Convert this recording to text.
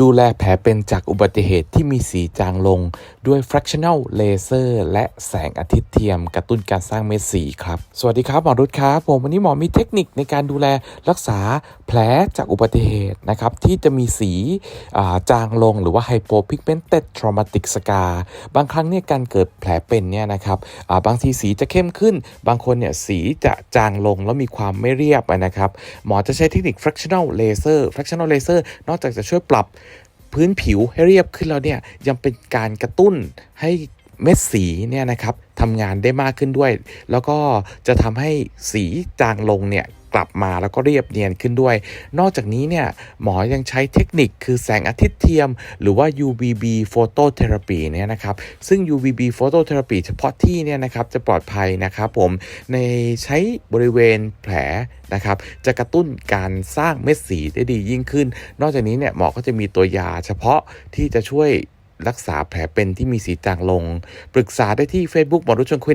ดูแลแผลเป็นจากอุบัติเหตุที่มีสีจางลง ด้วย fractional laser และแสงอาทิตย์เทียม กระตุ้นการสร้างเม็ดสีครับ สวัสดีครับหมอรุดครับ ผมวันนี้หมอมีเทคนิคในการดูแลรักษาแผลจากอุบัติเหตุนะครับที่จะมีสีาจางลงหรือว่า hypopigmented traumatic scar บางครั้งเนี่ยการเกิดแผลเป็นเนี่ยนะครับาบางทีสีจะเข้มขึ้น บางคนเนี่ยสีจะจางลงแล้วมีความไม่เรียบนะครับหมอจะใช้เทคนิค fractional laser fractional laser นอกจากจะช่วยปรับ พื้นผิวให้เรียบขึ้นแล้วเนี่ยยังเป็นการกระตุ้นให้เม็ดสีเนี่ยนะครับทำงานได้มากขึ้นด้วย แล้วก็จะทำให้สีจางลงเนี่ย กลับมาแล้วก็เรียบเนียนขึ้นด้วย นอกจากนี้เนี่ยหมอยังใช้เทคนิคคือแสงอาทิตย์เทียม หรือว่า UVB phototherapy เนี่ยนะครับซึ่ง UVB phototherapy เฉพาะที่เนี่ยนะครับจะปลอดภัยนะครับผมในใช้บริเวณแผลนะครับจะกระตุ้นการสร้างเม็ดสีได้ดียิ่งขึ้น นอกจากนี้เนี่ยหมอก็จะมีตัวยาเฉพาะที่จะช่วยรักษาแผลเป็นที่มีสีจางลง ปรึกษาได้ที่ Facebook หมอรุชชวนคุย